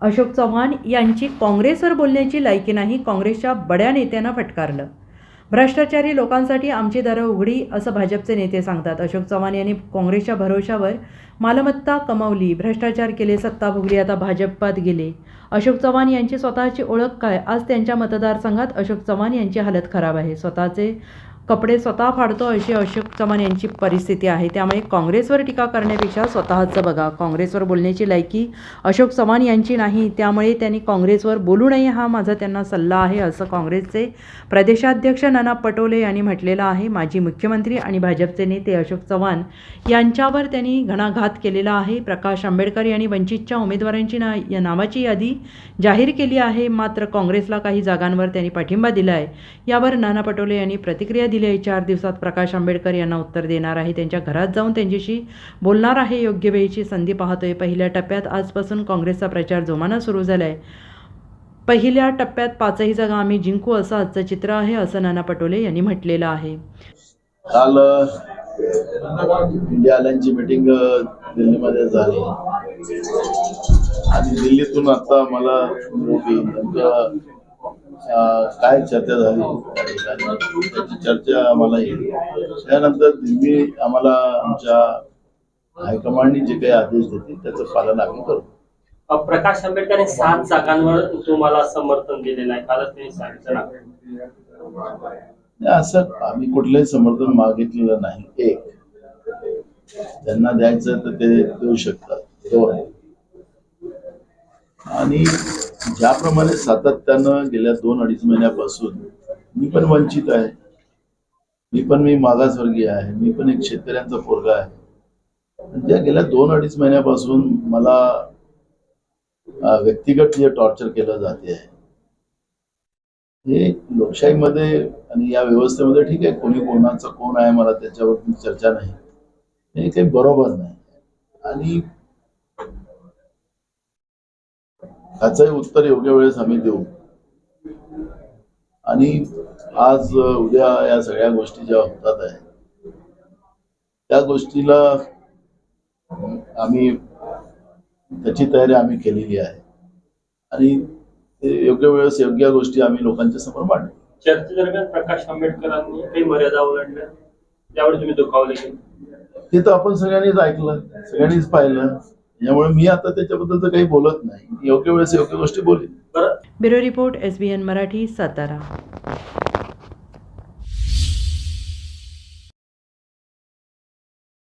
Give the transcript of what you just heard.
अशोक चव्हाण यांची काँग्रेसवर बोलण्याची लायकी नाही काँग्रेसच्या बड्या नेत्यांना फटकारलं. भ्रष्टाचारी लोकांसाठी आमची दारं उघडी असं भाजपचे नेते सांगतात. अशोक चव्हाण यांनी काँग्रेसच्या भरोशावर मालमत्ता कमावली भ्रष्टाचार केले सत्ता भोगली आता भाजपात गेले. अशोक चव्हाण यांची स्वतःची ओळख काय? आज त्यांच्या मतदारसंघात अशोक चव्हाण यांची हालत खराब आहे. स्वतःचे कपडे स्वतः फाडतो अशी अशोक चव्हाण यांची परिस्थिती आहे. त्यामुळे काँग्रेसवर टीका करण्यापेक्षा स्वतःचं बघा. काँग्रेसवर बोलण्याची लायकी अशोक चव्हाण यांची नाही. त्यामुळे त्यांनी काँग्रेसवर बोलू नये हा माझा त्यांना सल्ला आहे असं काँग्रेसचे प्रदेशाध्यक्ष नाना पटोले यांनी म्हटलेलं आहे. माजी मुख्यमंत्री आणि भाजपचे नेते अशोक चव्हाण यांच्यावर त्यांनी घणाघात केलेला आहे. प्रकाश आंबेडकर यांनी वंचितच्या उमेदवारांची ना या नावाची यादी जाहीर केली आहे. मात्र काँग्रेसला काही जागांवर त्यांनी पाठिंबा दिला आहे यावर नाना पटोले यांनी प्रतिक्रिया दिली. आहे चार दिवसात प्रकाश आंबेडकर यांना उत्तर देणार आहे. त्यांच्या घरात जाऊन त्यांच्याशी बोलणार आहे. योग्य वेळीची संधी पाहतोय. पहिल्या टप्प्यात आजपासून काँग्रेसचा प्रचार जोमानं सुरू झाला आहे पहिल्या टप्प्यात पाचही जागा आम्ही जिंकू असं आजचं चित्र आहे असं नाना पटोले यांनी म्हटलेलं आहे. काल इंडिया आयलँडची मिटिंग दिल्लीमध्ये झाली. आणि दिल्लीतून आता मला काय चर्चा झाली? त्याची चर्चा आम्हाला येईल. त्यानंतर दिल्ली आम्हाला आमच्या हायकमांडनी जे काही आदेश देतील त्याचं पालन आम्ही करू. प्रकाश आंबेडकर सात जागांवर तुम्हाला समर्थन दिलेलं आहे. कालच त्यांनी सांगितलं असं आम्ही कुठलंही समर्थन मागितलेलं नाही. एक त्यांना द्यायचं तर ते देऊ शकतात. दोन आणि ज्याप्रमाणे सातत्यानं गेल्या दोन अडीच महिन्यापासून मी पण वंचित आहे. मी पण मी मागासवर्गीय आहे. मी पण एक शेतकऱ्यांचा पोरगा आहे. त्या गेल्या दोन अडीच महिन्यापासून मला व्यक्तिगत जे टॉर्चर केलं जाते आहे. हे लोकशाहीमध्ये आणि या व्यवस्थेमध्ये ठीक आहे कोणी कोणाचं कोण आहे मला त्याच्यावर चर्चा नाही. हे काही बरोबर नाही. आणि त्याचंही उत्तर योग्य वेळेस आम्ही देऊ. आणि आज उद्या या सगळ्या गोष्टी ज्या होतात आहे त्या गोष्टीला आम्ही त्याची तयारी आम्ही केलेली आहे. आणि ते योग्य वेळेस योग्य गोष्टी आम्ही लोकांच्या समोर मांडू. चर्चेदरम्यान प्रकाश आंबेडकरांनी काही मर्यादा ओलांडल्या? त्यावर तुम्ही दुखावले? ते तर आपण सगळ्यांनीच ऐकलं सगळ्यांनीच पाहिलं. त्यामुळे मी आता त्याच्याबद्दल तर काही बोलत नाही. योग्य वेळेस योग्य गोष्टी बोलेन. बरं. Bureau report S B N Marathi Satara.